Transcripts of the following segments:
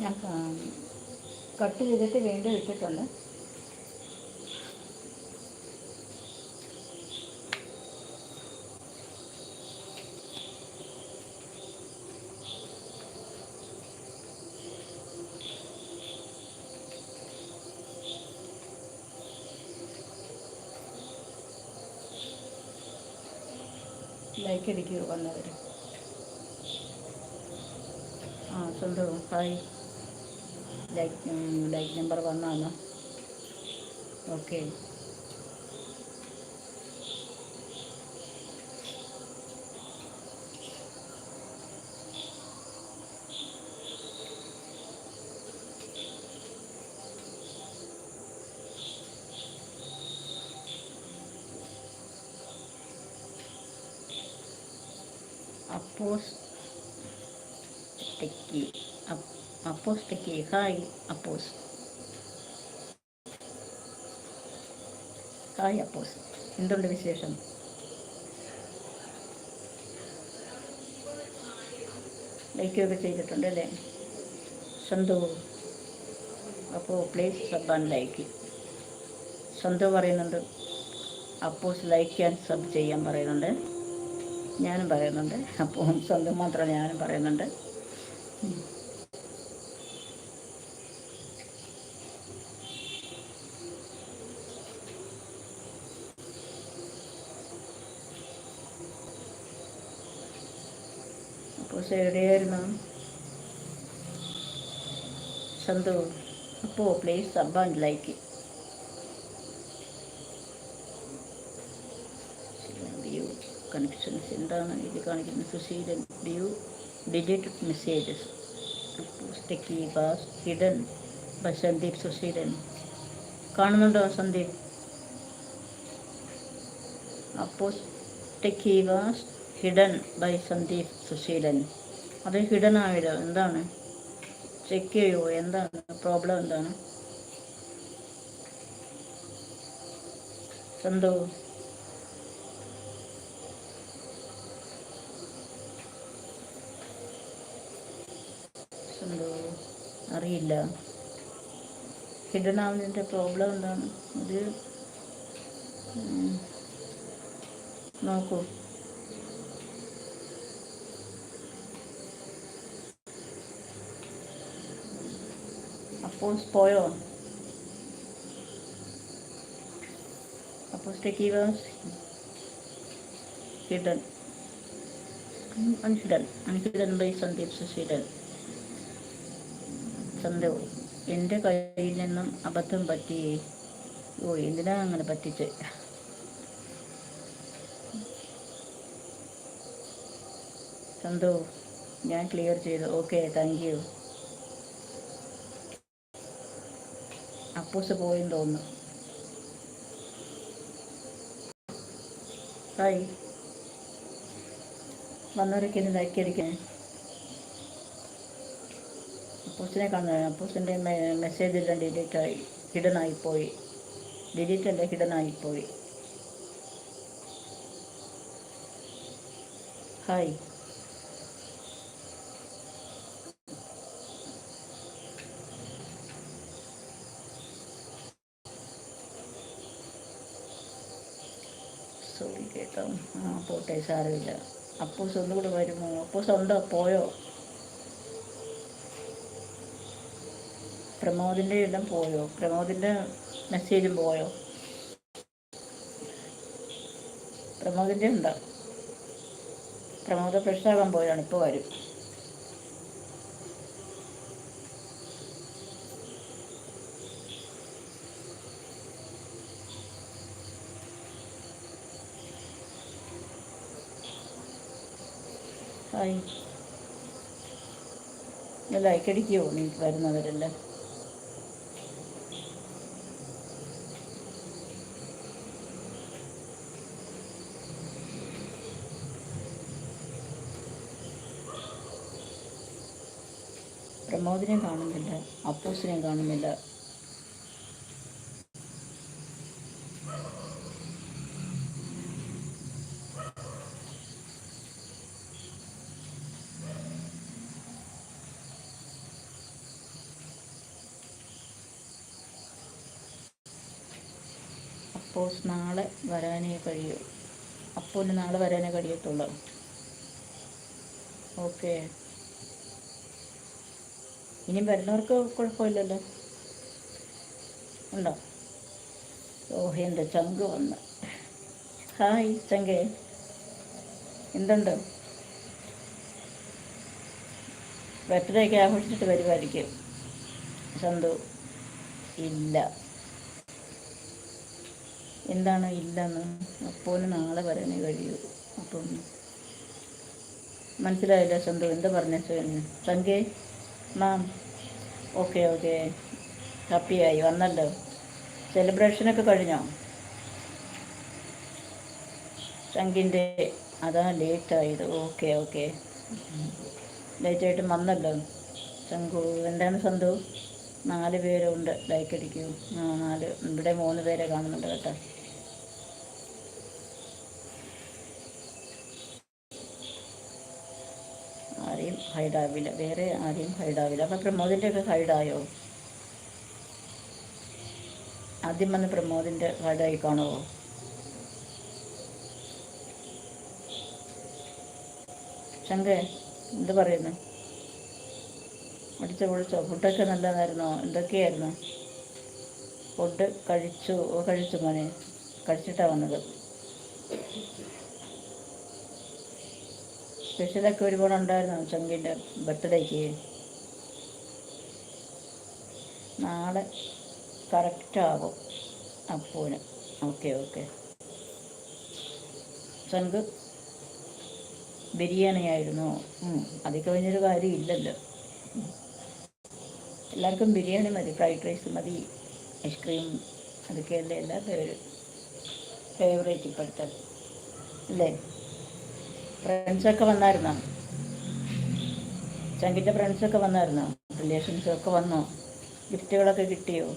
ഞാൻ കട്ട് ചെയ്തിട്ട് വീണ്ടും ഇട്ടിട്ടുണ്ട്. ലൈക്ക് വന്നവർ ആ സ്വന്തവും ഹായ് ലൈക്ക് ലൈക്ക് നമ്പർ വന്നാണ് okay Appos techie Appos techie hi Appos hi Appos എന്തുണ്ട് വിശേഷം ലൈക്കൊക്കെ ചെയ്തിട്ടുണ്ട് അല്ലേ സന്തു അപ്പോൾ please sub and like Santhu പറയുന്നുണ്ട് അപ്പോസ് ലൈക്ക് ആൻഡ് സബ് ചെയ്യാൻ പറയുന്നുണ്ട് ഞാനും പറയുന്നുണ്ട് അപ്പോൾ സന്തു മാത്രം ഞാനും പറയുന്നുണ്ട് അപ്പോൾ എവിടെയായിരുന്നു സന്തു അപ്പോൾ please sub and like view connections എന്താണ് ഇത് കാണിക്കുന്നത് Susheelan view deleted messages techie was hidden by Sandeep Susheelan കാണുന്നുണ്ടോ സന്ദീപ് അപ്പോൾ techie was hidden by Sandeep Susheelan അത് ഹിഡൻ ആയില്ലോ. എന്താണ്? ചെക്ക് ചെയ്യുമോ എന്താണ്? പ്രോബ്ലം എന്താണ്? എന്തോ എന്തോ അറിയില്ല. ഹിഡൻ ആവുന്നതിന്റെ പ്രോബ്ലം എന്താണ്? ഇത് ഉം, നോക്കൂ അപ്പോൾ പോയോ അപ്പോൾ was hidden unhidden unhidden by Sandeep Susheelan Sandev എന്റെ കയ്യിൽ നിന്നും അബദ്ധം പറ്റി. ഓ എന്തിനാ അങ്ങനെ പറ്റിച്ച്? സന്തു ഞാൻ ക്ലിയർ ചെയ്തു. ഓക്കെ താങ്ക് യു അപ്പൂസ് പോയെന്ന് തോന്നുന്നു. ഹായ്. വന്നവരൊക്കെ ഇന്ന് ലൈക്ക് അപ്പോസിനെ അപ്പൂസിനെ അപ്പോസിന്റെ മെസ്സേജ് എല്ലാം ഡിലീറ്റ് ആയി ഹിഡൻ ആയിപ്പോയി. ഡിലീറ്റ് അല്ല ഹിഡൻ ആയിപ്പോയി. ഹായ്. സോറി കേട്ടോ. ആ പോട്ടെ സാരമില്ല. അപ്പൂസ് ഒന്നുകൂടെ വരുമോ? അപ്പൂസ് ഉണ്ടോ പോയോ? പ്രമോദിന്റെ എല്ലാം പോയോ? പ്രമോദിന്റെ മെസ്സേജും പോയോ? പ്രമോദിന്റെ ഉണ്ടോ? പ്രമോദ പ്രശ്നമാകാൻ പോയാണ് ഇപ്പോൾ വരും. ഹായ് ലൈക്ക് അടിക്കുമോ നീ വരുന്നവരെല്ലാം. പ്രമോദിനെ കാണുന്നില്ല അപ്പൂസിനെ കാണുന്നില്ല. അപ്പോസ് നാളെ വരാനേ കഴിയൂ. അപ്പോന് നാളെ വരാനേ കഴിയത്തുള്ളൂ. ഓക്കെ ഇനി വരുന്നവർക്ക് കുഴപ്പമില്ലല്ലോ. ഉണ്ടോ? ഓ എന്റെ ചങ്ക് വന്ന്. ഹായ് ചങ്കേ. എന്തുണ്ട്? ബർത്ത്ഡേ ഒക്കെ ആഘോഷിച്ചിട്ട് വരുമായിരിക്കും സന്തു. ഇല്ല. എന്താണ് ഇല്ലെന്ന് അപ്പോൾ നാളെ വരാനേ കഴിയൂ. അപ്പം മനസ്സിലായില്ല സന്തു? എന്താ പറഞ്ഞ സംഖ്യ മാം ഓക്കെ ഓക്കെ. ഹാപ്പിയായി വന്നല്ലോ. സെലിബ്രേഷനൊക്കെ കഴിഞ്ഞോ? ശങ്കിന്റെ അതാ ലേറ്റായത് ഓക്കെ ഓക്കെ. ലേറ്റായിട്ട് വന്നല്ലോ. ശങ്കു എന്താണ് സന്തു? നാല് പേരുണ്ട് ലൈക്ക് അടിക്കൂ. നാല്. ഇവിടെ മൂന്ന് പേരെ കാണുന്നുണ്ട് കേട്ടോ. ആരെയും ഹൈഡാവില്ല വേറെ ആരെയും ഹൈഡാവില്ല അപ്പം പ്രമോദിന്റെ ഒക്കെ ഹൈഡായോ ആദ്യം വന്ന് പ്രമോദിന്റെ ഹൈഡായി കാണുമോ ശങ്കേ എന്ത് പറയുന്നു? അടിച്ച പൊളിച്ചോ ഫുഡൊക്കെ നല്ലതായിരുന്നോ. എന്തൊക്കെയായിരുന്നു? ഫുഡ് കഴിച്ചു കഴിച്ചു മോനെ. കഴിച്ചിട്ടാണ് വന്നത്. സ്പെഷ്യലൊക്കെ ഒരുപാട് ഉണ്ടായിരുന്നു ചങ്കിന്റെ ബർത്ത്ഡേക്ക്? നാളെ കറക്റ്റാകും അപ്പൂന്. Okay okay. ചങ്ക് ബിരിയാണി ആയിരുന്നു അത് കഴിഞ്ഞൊരു കാര്യം ഇല്ലല്ലോ എല്ലാവർക്കും ബിരിയാണി മതി ഫ്രൈഡ് റൈസ് മതി ഐസ്ക്രീം അതൊക്കെയല്ലേ എല്ലാ ഫേവറേറ്റ് ഇപ്പോഴത്തെ അല്ലേ? ഫ്രണ്ട്സൊക്കെ വന്നായിരുന്നോ? ചങ്കിന്റെ ഫ്രണ്ട്സൊക്കെ വന്നായിരുന്നോ? റിലേഷൻസൊക്കെ വന്നോ? ഗിഫ്റ്റുകളൊക്കെ കിട്ടിയോ?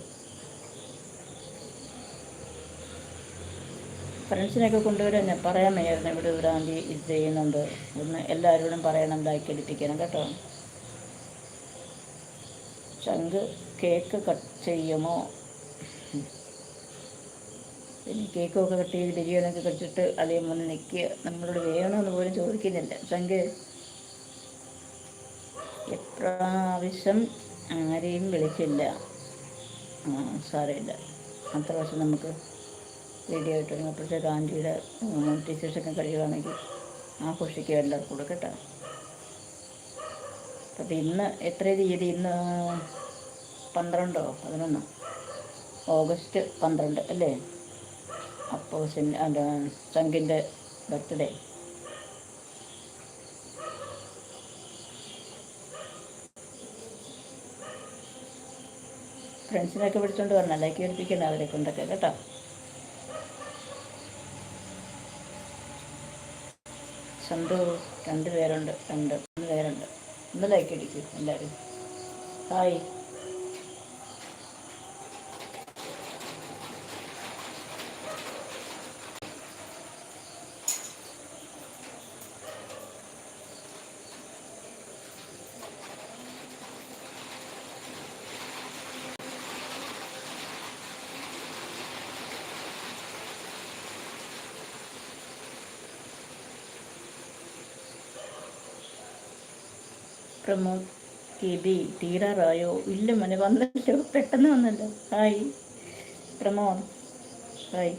ഫ്രണ്ട്സിനെയൊക്കെ കൊണ്ടുവരാൻ പറയാൻ വയ്യായിരുന്നു. ഇവിടെ ഒരു ആന്റി ഇത് ചെയ്യുന്നുണ്ട്. ഒന്ന് എല്ലാവരോടും പറയണം ലൈക്ക് അടിപ്പിക്കണം കേട്ടോ? ചങ്ക് കേക്ക് കട്ട് ചെയ്യുമോ? പിന്നെ കേക്കൊക്കെ കട്ട് ചെയ്ത് ബിരിയാണിയൊക്കെ കഴിച്ചിട്ട് അതേ വന്ന് നിൽക്കുക നമ്മളോട് വേണമെന്ന് പോലും ചോദിക്കുന്നില്ല. ചങ്ക് എപ്രാവശ്യം ആരെയും വിളിച്ചില്ല. സാറില്ല അത്ര വർഷം നമുക്ക് വീഡിയോ ആയിട്ട് അപ്പോഴത്തേക്ക് ആന്റിയുടെ ടീച്ചേഴ്സൊക്കെ കഴിയുകയാണെങ്കിൽ ആഘോഷിക്കുക എല്ലാവർക്കും കൂടെ കേട്ടോ. അപ്പം ഇന്ന് എത്ര തീയതി? ഇന്ന് പന്ത്രണ്ടോ? പതിനൊന്നോ? ഓഗസ്റ്റ് പന്ത്രണ്ട് അല്ലേ? അപ്പോൾ അല്ല ചങ്കിന്റെ ബർത്ത്ഡേ. ഫ്രണ്ട്സിനൊക്കെ വിളിച്ചുകൊണ്ട് വരണം. ലൈക്ക് കേൾപ്പിക്കണം അവരെ കൊണ്ടൊക്കെ കേട്ടോ? സന്തോഷ് രണ്ട് പേരുണ്ട് രണ്ട് മൂന്ന് പേരുണ്ട്. ഒന്ന് ലൈക്ക് അടിക്കും എല്ലാവരും ഹായ് പ്രമോദ് കെ ബി തീരാറായോ? ഇല്ല മോനെ വന്നല്ലോ പെട്ടെന്ന് വന്നല്ലോ. ഹായ്. പ്രമോദ് ഹായ്.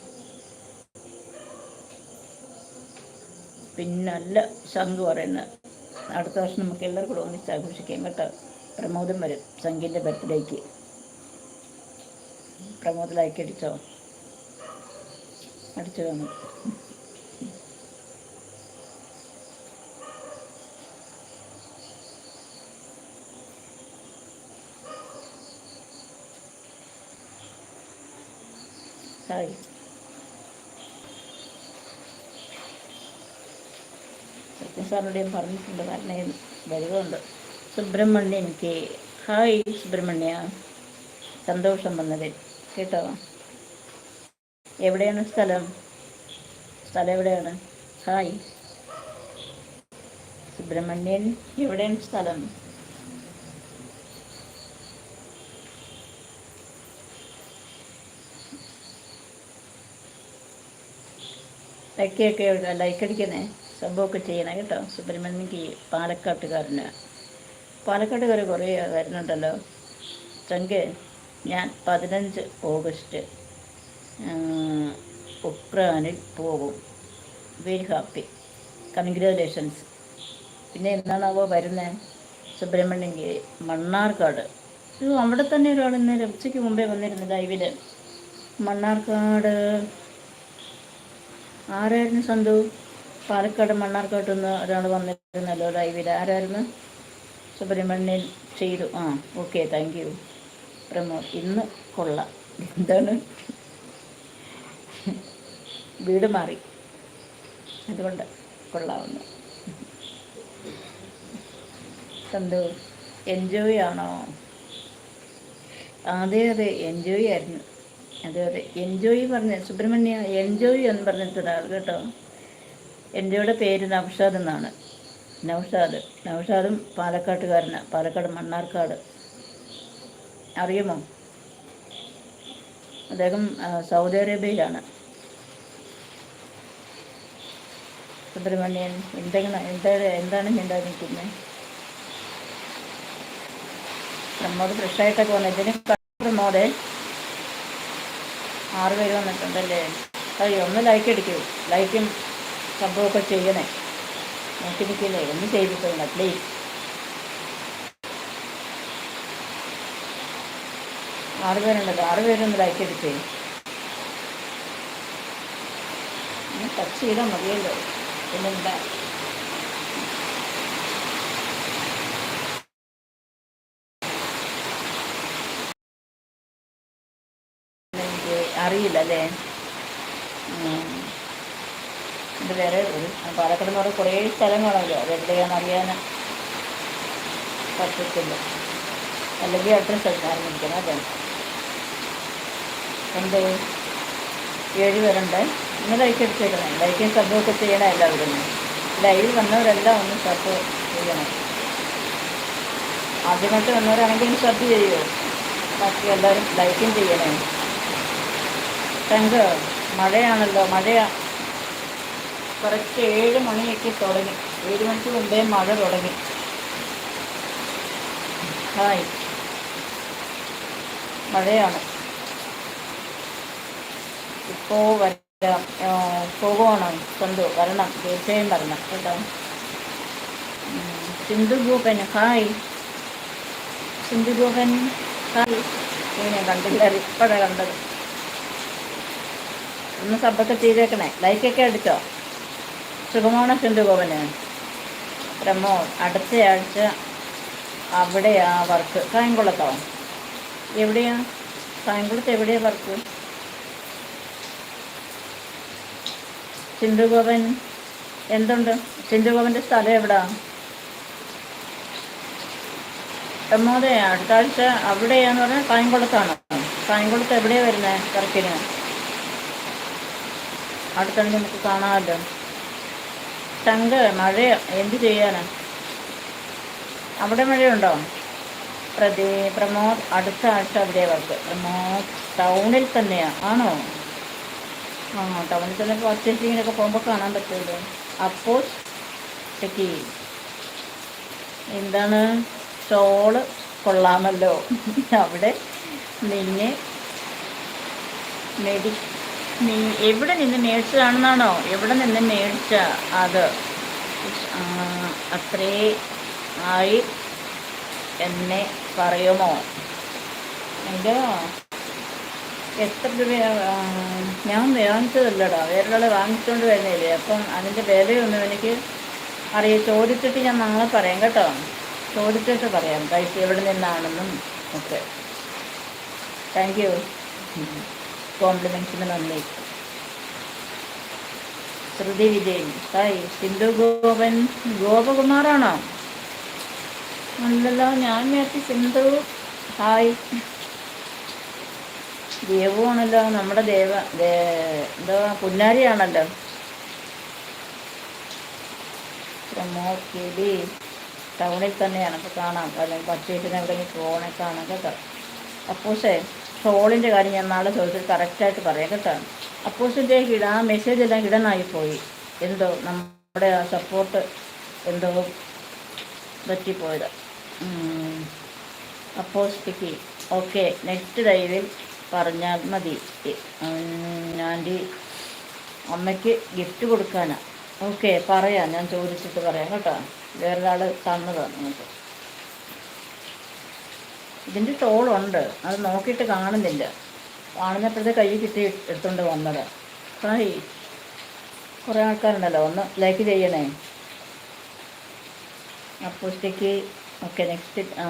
പിന്നല്ല ശംഖ് പറയുന്നത് അടുത്ത വർഷം നമുക്ക് എല്ലാവർക്കും കൂടെ ഒന്നിച്ച് ആഘോഷിക്കാം കേട്ടോ. പ്രമോദം വരും ശംഖിന്റെ ബർത്ത്ഡേക്ക്. പ്രമോദ് ലൈക്ക് അടിച്ചോ? അടിച്ചു കാണും ഹായ് സത്യം സാറിനോട് പറഞ്ഞിട്ടുണ്ട് കാരണം വരുന്നുണ്ട്. Subrahmanyan K hi Subrahmanya. സന്തോഷം വന്നതിൽ കേട്ടോ? എവിടെയാണ് സ്ഥലം? സ്ഥലം എവിടെയാണ്? ഹായ്. സുബ്രഹ്മണ്യൻ എവിടെയാണ് സ്ഥലം? ലൈക്കൊക്കെ ലൈക്ക് അടിക്കണേ സംഭവമൊക്കെ ചെയ്യണേ കേട്ടോ. സുബ്രഹ്മണ്യക്ക് പാലക്കാട്ടുകാരന്. പാലക്കാട്ടുകാർ കുറേ വരുന്നുണ്ടല്ലോ. ചങ്കെ ഞാൻ പതിനഞ്ച് ഓഗസ്റ്റ് ഉക്രാനിൽ പോകും. വെരി ഹാപ്പി കൺഗ്രാജുലേഷൻസ് പിന്നെ എന്നാണാവോ വരുന്നത് സുബ്രഹ്മണ്യക്ക് മണ്ണാർക്കാട്. ഇത് അവിടെ തന്നെ ഒരാൾ ഇന്നലെ ഉച്ചയ്ക്ക് മുമ്പേ വന്നിരുന്നു ലൈവിൽ മണ്ണാർക്കാട്. ആരായിരുന്നു സന്തു? പാലക്കാട് മണ്ണാർക്കാട്ട് നിന്ന് ഒരാൾ വന്നിരുന്നല്ലോ ലൈവിൽ ആരായിരുന്നു? സുബ്രഹ്മണ്യൻ ചെയ്തു. ആ ഓക്കെ താങ്ക് യു പ്രമോദ്. ഇന്ന് കൊള്ളാം. എന്താണ്? വീട് മാറി. അതുകൊണ്ട് കൊള്ളാവുന്നു. സന്തു എൻജോയ് ആണോ? അതെ അതെ എൻജോയ് ആയിരുന്നു. അതെ അതെ. എൻജോയ് പറഞ്ഞ സുബ്രഹ്മണ്യ എൻജോയ് എന്ന് പറഞ്ഞിട്ടൊരാൾ കേട്ടോ. എൻജോയുടെ പേര് നൗഷാദ് എന്നാണ്. നൗഷാദ്. നൗഷാദും പാലക്കാട്ടുകാരനാണ് പാലക്കാട് മണ്ണാർക്കാട്. അറിയുമോ? അദ്ദേഹം സൗദി അറേബ്യയിലാണ്. സുബ്രഹ്മണ്യൻ എന്തെങ്കിലും എന്താ എന്താണ് ഉണ്ടായിരിക്കുന്നത് പ്രമോദ് ഫ്രഷായിട്ടൊക്കെ വന്നു. ഇതിന് പ്രമോദേ ആറ് പേര് വന്നിട്ടുണ്ടല്ലേ? അയ്യോ ഒന്ന് ലൈക്ക് അടിക്കൂ. ലൈക്കും സംഭവമൊക്കെ ചെയ്യണേ. നോക്കി നിൽക്കില്ലേ? ഒന്ന് ചെയ്തിട്ടുണ്ട് പ്ലീസ് ആറ് പേരുണ്ടല്ലോ ആറ് പേരൊന്ന് ലൈക്ക് അടിച്ചേ. ടച്ച് ചെയ്താൽ മതിയല്ലോ. പിന്നെന്താ എനിക്ക് അറിയില്ല അല്ലേ ഇത് വേറെ ഒരു പാലക്കാട് എന്ന് പറഞ്ഞാൽ കുറേ സ്ഥലങ്ങളല്ലോ അതെവിടെയാണെന്ന് അറിയാൻ പറ്റത്തില്ല. അല്ലെങ്കിൽ അഡ്രസ്സ് അറിഞ്ഞിരിക്കണം അതെ എന്ത്? ഏഴ് പേരുണ്ട്. ഇന്ന് ലൈക്ക് എടുത്തേക്കണേ. ലൈക്കും സബ്ബൊക്കെ ചെയ്യണം എല്ലാവരും. ലൈവ് വന്നവരെല്ലാം ഒന്ന് സബ് ചെയ്യണം. ആദ്യമായിട്ട് വന്നവരാണെങ്കിൽ സബ് ചെയ്യുമോ ബാക്കി എല്ലാവരും ലൈക്കും ചെയ്യണേ. തങ്ക് മഴയാണല്ലോ മഴയാണ് കുറച്ച് ഏഴ് മണിയൊക്കെ തുടങ്ങി. ഏഴ് മണിക്ക് മുമ്പേ മഴ തുടങ്ങി. ഹായ് മഴയാണ്. ഇപ്പോൾ വരാം. പോകുവാണോ കൊണ്ടു വരണം. തീർച്ചയായും വരണം. കേട്ടോ. സിന്ധു ഗോപൻ. ഹായ്. സിന്ധു ഗോപൻ. ഹായ്. കണ്ടില്ല. ഇപ്പോഴാണ് കണ്ടത്. ഒന്ന് സബ്ബൊക്കെ ചെയ്തേക്കണേ. ലൈക്കൊക്കെ അടിച്ചോ? സുഖമാണോ സിന്ധു ഗോപന് അടുത്തയാഴ്ച അവിടെയാ വർക്ക്. കായംകുളത്തോ എവിടെയാ? കായംകുളത്ത് എവിടെയാ വർക്ക്? സിന്ധുഗോപൻ എന്തുണ്ട്? സിന്ധുഗോപന്റെ സ്ഥലം എവിടാ? പ്രമോദയാ അടുത്താഴ്ച അവിടെയാന്ന് പറഞ്ഞാൽ കായംകുളത്താണോ കായംകുളത്ത് എവിടെയാണ് വരുന്നത് വർക്കിന്? അടുത്തുണ്ട് നമുക്ക് കാണാമല്ലോ. തങ്ക മഴ എന്ത് ചെയ്യാനാ? അവിടെ മഴയുണ്ടോ? പ്രതി പ്രമോദ് അടുത്ത ആഴ്ച അവിടെ വർക്ക്. പ്രമോദ് ടൗണിൽ തന്നെയാ ആണോ? ആ ടൗണിൽ തന്നെ പർച്ചേസിങ്ങിനൊക്കെ പോകുമ്പോൾ കാണാൻ പറ്റുമല്ലോ. അപ്പോൾ ചെക്ക് എന്താണ്? ഷോൾ കൊള്ളാമല്ലോ. അവിടെ നിന്നെ മെഡി എവിടെ നിന്ന് മേടിച്ചതാണെന്നാണോ? എവിടെ നിന്ന് മേടിച്ച അത്? അത്രേ ആയി എന്നെ പറയുമോ? ഇത് എത്ര രൂപ ഞാൻ വാങ്ങിച്ചതല്ലടാ. വേറൊരാളെ വാങ്ങിച്ചുകൊണ്ട് വരുന്നില്ലേ? അപ്പം അതിന്റെ വിലയൊന്നും എനിക്ക് അറിയാം ചോദിച്ചിട്ട് ഞാൻ നാളെ പറയാം കേട്ടോ. ചോദിച്ചിട്ട് പറയാം. പൈസ എവിടെ നിന്നാണെന്നും ഒക്കെ. താങ്ക് യു കോംപ്ലിമെൻസിന് നന്ദി ശ്രുതി വിജയൻ ഹായ്. സിന്ധു ഗോപൻ ഗോപകുമാറാണോ? അല്ലല്ലോ ഞാൻ നേരത്തെ സിന്ധു ഹായ്. ദേവുവാണല്ലോ നമ്മുടെ ദേവ എന്തോ പുന്നാരിയാണല്ലോ. പ്രമോദ് കിളി ടൗണിൽ തന്നെയാണ്. കാണാം. അല്ലെങ്കിൽ പർച്ചേസിന് എവിടെയെങ്കിലും പോകണേ കാണാം കേട്ടോ. അപ്പോസേ ഷോളിന്റെ കാര്യം ഞാൻ നാളെ ചോദിച്ചിട്ട് കറക്റ്റായിട്ട് പറയാം കേട്ടോ. അപ്പോസിന്റെ ഇട ആ മെസ്സേജ് എല്ലാം ഇടനായി പോയി. എന്തോ നമ്മുടെ ആ സപ്പോർട്ട് എന്തോ പറ്റിപ്പോയത്. അപ്പോസ്റ്റിക്ക് ഓക്കെ നെക്സ്റ്റ് ലൈവിൽ പറഞ്ഞാൽ മതി. ആന്റി അമ്മയ്ക്ക് ഗിഫ്റ്റ് കൊടുക്കാനാണ് ഓക്കെ പറയാം ഞാൻ ചോദിച്ചിട്ട് പറയാം കേട്ടോ. വേറൊരാൾ തന്നതാണ് നമുക്ക് ഇതിന്റെ ടോളുണ്ട് അത് നോക്കിയിട്ട് കാണുന്നില്ല. കാണുന്നപ്പോഴത്തെ കൈ കിട്ടി എടുത്തുകൊണ്ട് വന്നത്. ഹായ് കുറേ ആൾക്കാരുണ്ടല്ലോ ഒന്ന് ലൈക്ക് ചെയ്യണേ. അപ്പോഴത്തേക്ക് ഓക്കെ നെക്സ്റ്റ് ആ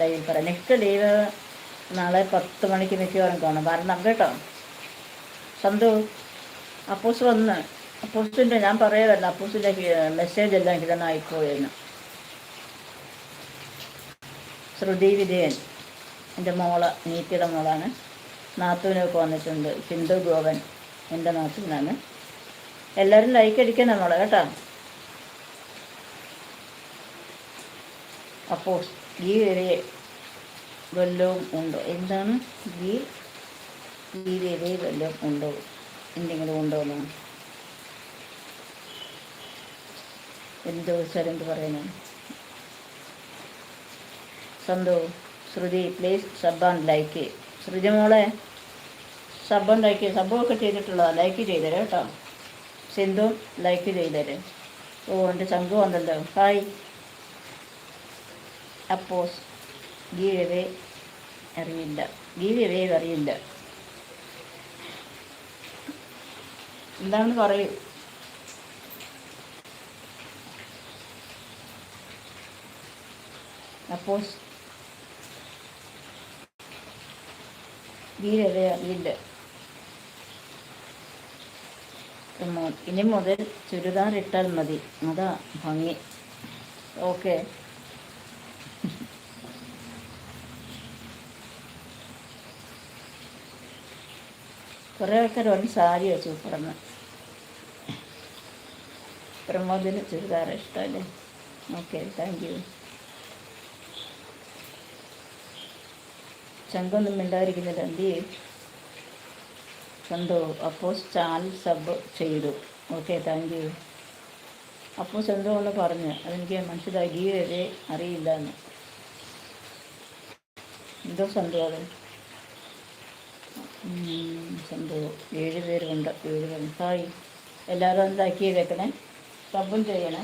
ലൈവ് പറയാം നെക്സ്റ്റ് ലൈവ് നാളെ പത്ത് മണിക്ക് മിക്കവാറും കാണും വരണം കേട്ടോ. സന്തു അപ്പോസ് വന്ന് അപ്പോസിന്റെ ഞാൻ പറയുമല്ലോ അപ്പോസിന്റെ മെസ്സേജ് എല്ലാം ഹിതനായിപ്പോയെന്ന് ശ്രുതി വിജയൻ എന്റെ മോൾ നീത്തിയുടെ മോളാണ്. നാത്തൂനൊക്കെ വന്നിട്ടുണ്ട്. ഹിന്ദു ഗോവൻ എന്റെ നാത്തൂനാണ്. എല്ലാവരും ലൈക്ക് അടിക്കണം മോളെ കേട്ടോ. അപ്പോൾ ഈ വരെ വെല്ലവും ഉണ്ടോ? എന്താണ്? ഈ വരെ വല്ലതും ഉണ്ടോ? എന്തെങ്കിലും ഉണ്ടോ എന്നാണ് എന്തോ എന്ത് പറയുന്നത് Santho Shruthi please sub and like Shruthi മോളെ സബ് ആൻഡ് ലൈക്ക് സബ്ബൊക്കെ ചെയ്തിട്ടുള്ളതാണ് ലൈക്ക് ചെയ്തരാം കേട്ടോ. സിന്ധു ലൈക്ക് ചെയ്തേരെ. ഓ എന്റെ ചങ്കു വന്നല്ലോ. ഹായ് അപ്പോസ് ഗീവേ അറിയില്ല. ഗീവേ അറിയില്ല. എന്താണെന്ന് പറയൂ? അപ്പോസ് ഗീവേ അറിയില്ല ഇനി മുതൽ ചുരിദാർ ഇട്ടാൽ മതി. അതാ ഭംഗി. ഓക്കെ. കുറേ ആൾക്കാർ പറഞ്ഞു സാരിയോ സൂപ്പറെന്ന് പ്രമോദിന് ചുരിദാർ ഇഷ്ടമല്ലേ ഓക്കെ താങ്ക് യു. ചങ്കൊന്നും മിണ്ടാതിരിക്കുന്നില്ല എന്ത് ചെയ്യും? സന്തോ അപ്പോസ് ചാനൽ സബ് ചെയ്തു. ഓക്കെ താങ്ക് യു അപ്പോ സന്തോ ഒന്ന് പറഞ്ഞു അതെനിക്ക് മനസ്സിലായി ഈ വരെ അറിയില്ല എന്ന്. എന്തോ സന്തോ അത്? സന്തോ ഏഴ് പേരുണ്ട് ഏഴ് പേര് ഹായ്. എല്ലാവരും എന്താക്കി വെക്കണേ സബും ചെയ്യണേ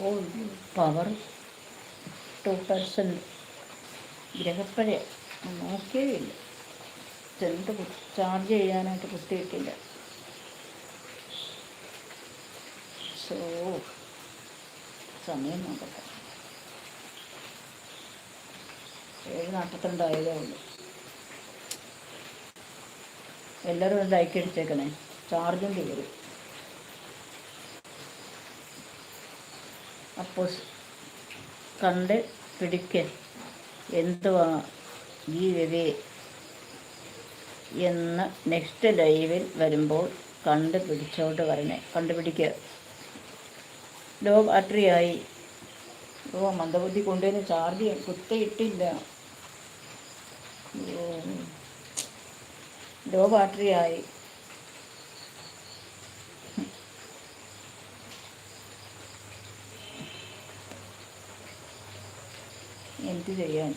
ഓ പവർ ടു പെർസെന്റ്. ഗ്രഹപ്പഴയ നോക്കിയേ ഇല്ല ചെന്ത് ചാർജ് ചെയ്യാനായിട്ട് കുത്തിയിട്ടില്ല. സോ സമയം നോക്കട്ടെ. ഏഴ് നാൽപ്പത്തിരണ്ടായതേ ഉള്ളൂ. എല്ലാവരും ഒരു ലൈക്ക് അടിച്ചേക്കണേ. ചാർജും തീരും. അപ്പോൾ കണ്ട് പിടിക്കൻ. എന്തുവാ ഈ രവി എന്ന് നെക്സ്റ്റ് ലൈവിൽ വരുമ്പോൾ കണ്ടുപിടിച്ചോട്ട് വരണേ. കണ്ടുപിടിക്കുക ലോ ബാറ്ററിയായി ഓ മന്ദബുദ്ധി കൊണ്ടുവന്ന് ചാർജ് കുത്തിയിട്ടില്ല ലോ ബാറ്ററിയായി എന്ത് ചെയ്യാൻ.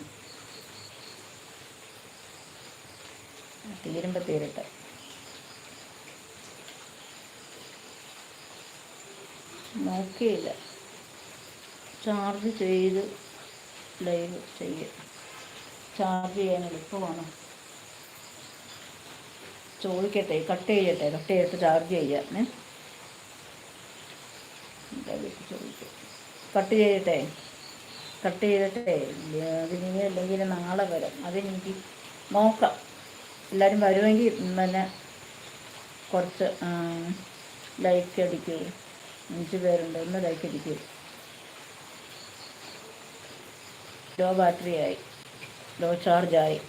തീരുമ്പോൾ തീരട്ടെ. നോക്കിയില്ല. ചാർജ് ചെയ്ത് ലൈവ് ചെയ്യുക ചാർജ് ചെയ്യാൻ എളുപ്പമാണ്. ചോദിക്കട്ടെ കട്ട് ചെയ്യട്ടെ കട്ട് ചെയ്തിട്ട് ചാർജ് ചെയ്യാം. ചോദിക്കും കട്ട് ചെയ്യട്ടെ? കട്ട് ചെയ്തിട്ടേ അതിനി അല്ലെങ്കിൽ നാളെ വരും. അതെനിക്ക് നോക്കാം. എല്ലാവരും വരുമെങ്കിൽ പിന്നെ കുറച്ച് ലൈക്ക് അടിക്കൂ. അഞ്ച് പേരുണ്ട് ഒന്ന് ലൈക്ക് അടിക്കൂ. ലോ ബാറ്ററി ആയി. ലോ ചാർജായി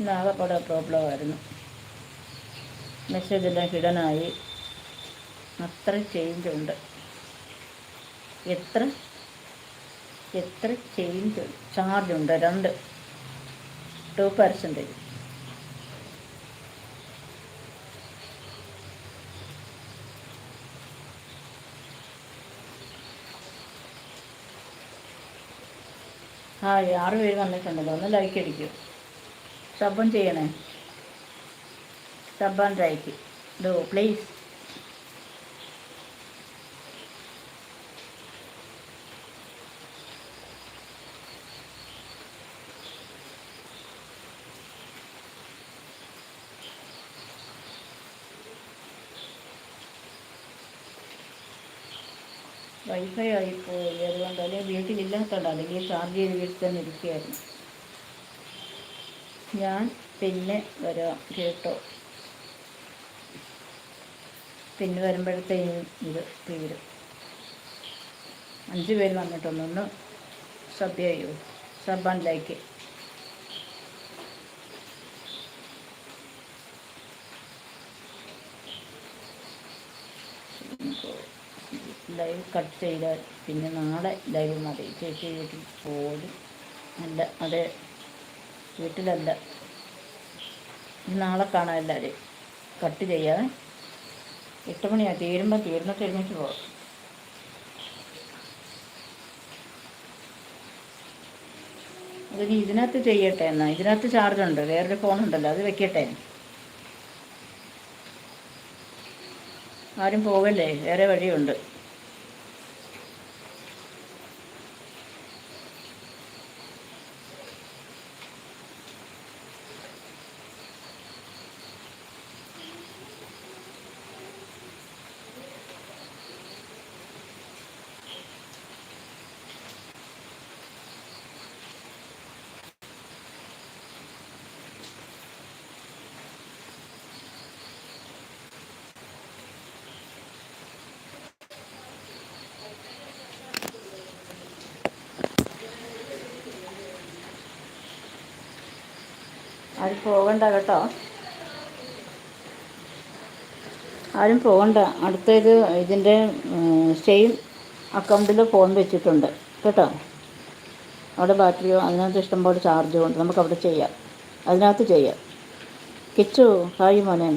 ഇന്നാകെപ്പാടെ പ്രോബ്ലമായിരുന്നു മെസ്സേജ് എല്ലാം ഹിഡനായി അത്ര ചേഞ്ച് ഉണ്ട്. എത്ര? എത്ര ചേഞ്ച് ചാർജ് ഉണ്ട്? രണ്ട്. ടു പെർസെന്റേജ് ആ ആറ് പേര് വന്നിട്ടുണ്ടല്ലോ. ഒന്ന് ലൈക്ക് അടിക്കൂ. സബും ചെയ്യണേ. സബ് ആൻഡ് ലൈക്ക് ഡോ പ്ലീസ് വൈഫൈ ആയിപ്പോയി അതുകൊണ്ട് അല്ലെങ്കിൽ വീട്ടിലില്ലാത്തതുകൊണ്ട് അല്ലെങ്കിൽ ചാർജ് ചെയ്ത് വീട്ടിൽ തന്നെ ഇരിക്കുകയായിരുന്നു. ഞാൻ പിന്നെ വരാം കേട്ടോ. പിന്നെ വരുമ്പോഴത്തേക്കും ഇത് തീരും. അഞ്ച് പേര് വന്നിട്ടൊന്നൊന്ന് സബ് ചെയ്യൂ sub and like. Live cut ചെയ്താൽ പിന്നെ നാളെ ലൈവ് മതി. ചേച്ചി വീട്ടിൽ പോലും അല്ല. അതെ വീട്ടിലല്ല. നാളെ കാണാം എല്ലാവരും കട്ട് ചെയ്യാം. എട്ട് മണിയാണ് തീരുമ്പോൾ തീർന്നിട്ട് എഴുന്നേറ്റ് പോകാം അതിന് ഇതിനകത്ത് ചെയ്യട്ടെ എന്നാൽ ഇതിനകത്ത് ചാർജ് ഉണ്ട്. വേറൊരു ഫോൺ ഉണ്ടല്ലോ. അത് വെക്കട്ടെ. ആരും പോകല്ലേ വേറെ വഴിയുണ്ട്. ആരും പോകണ്ട കേട്ടോ. ആരും പോകണ്ട. അടുത്തത് ഇതിന്റെ സെയിം അക്കൗണ്ടിൽ ഫോൺ വെച്ചിട്ടുണ്ട്. കേട്ടോ? അവിടെ ബാറ്ററിയോ അതിനകത്ത് ഇഷ്ടംപോലെ ചാർജും ഉണ്ട്. നമുക്ക് അവിടെ ചെയ്യാം. അതിനകത്ത് ചെയ്യാം. കിച്ചു ഹായ് മോനെ.